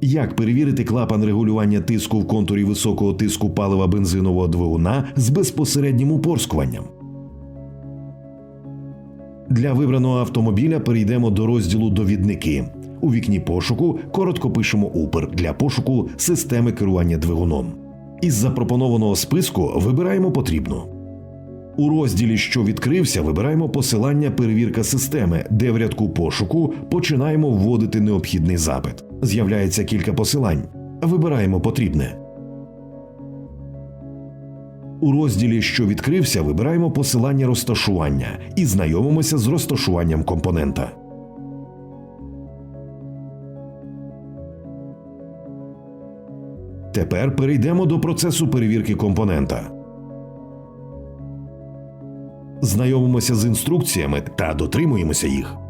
Як перевірити клапан регулювання тиску в контурі високого тиску палива бензинового двигуна з безпосереднім упорскуванням? Для вибраного автомобіля перейдемо до розділу Довідники. У вікні пошуку коротко пишемо Упер для пошуку системи керування двигуном. Із запропонованого списку вибираємо потрібну. У розділі Що відкрився, вибираємо посилання Перевірка системи, де в рядку пошуку починаємо вводити необхідний запит. З'являється кілька посилань. Вибираємо потрібне. У розділі Що відкрився, вибираємо посилання розташування і знайомимося з розташуванням компонента. Тепер перейдемо до процесу перевірки компонента. Знайомимося з інструкціями та дотримуємося їх.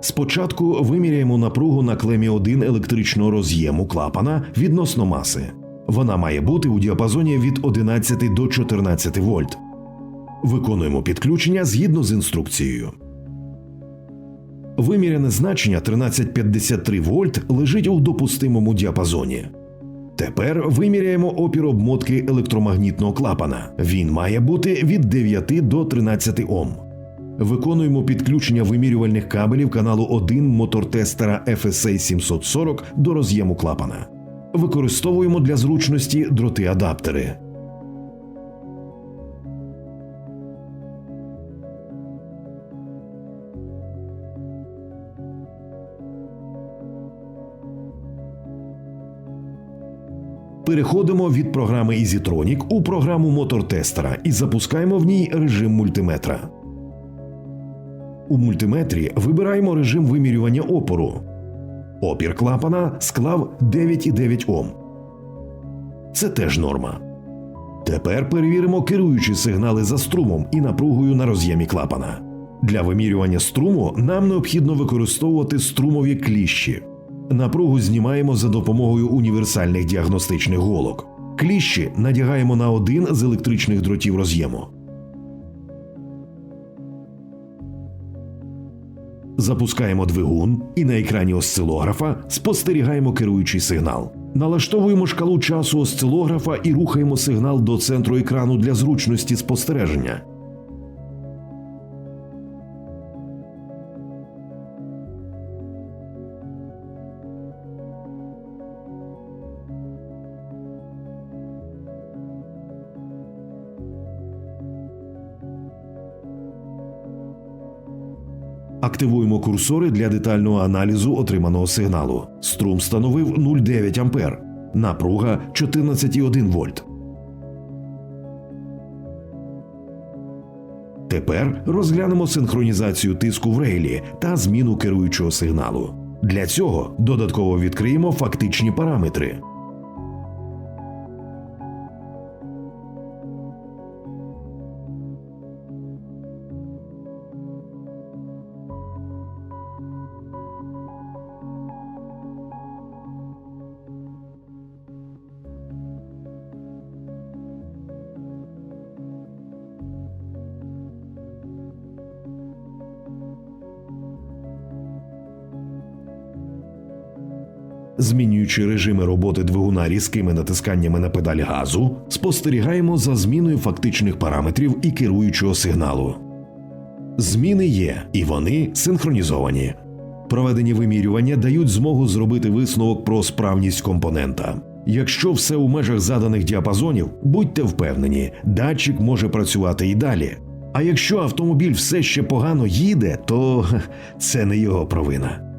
Спочатку виміряємо напругу на клемі 1 електричного роз'єму клапана відносно маси. Вона має бути у діапазоні від 11 до 14 вольт. Виконуємо підключення згідно з інструкцією. Виміряне значення 1353 вольт лежить у допустимому діапазоні. Тепер виміряємо опір обмотки електромагнітного клапана. Він має бути від 9 до 13 Ом. Виконуємо підключення вимірювальних кабелів каналу 1 мотортестера FSA 740 до роз'єму клапана. Використовуємо для зручності дроти-адаптери. Переходимо від програми EasyTronic у програму мотортестера і запускаємо в ній режим мультиметра. У мультиметрі вибираємо режим вимірювання опору. Опір клапана склав 9,9 Ом. Це теж норма. Тепер перевіримо керуючі сигнали за струмом і напругою на роз'ємі клапана. Для вимірювання струму нам необхідно використовувати струмові кліщі. Напругу знімаємо за допомогою універсальних діагностичних голок. Кліщі надягаємо на один з електричних дротів роз'єму. Запускаємо двигун і на екрані осцилографа спостерігаємо керуючий сигнал. Налаштовуємо шкалу часу осцилографа і рухаємо сигнал до центру екрану для зручності спостереження. Активуємо курсори для детального аналізу отриманого сигналу. Струм становив 0,9 ампер, напруга 14,1 вольт. Тепер розглянемо синхронізацію тиску в рейлі та зміну керуючого сигналу. Для цього додатково відкриємо фактичні параметри. Змінюючи режими роботи двигуна різкими натисканнями на педаль газу, спостерігаємо за зміною фактичних параметрів і керуючого сигналу. Зміни є, і вони синхронізовані. Проведені вимірювання дають змогу зробити висновок про справність компонента. Якщо все у межах заданих діапазонів, будьте впевнені, датчик може працювати і далі. А якщо автомобіль все ще погано їде, то це не його провина.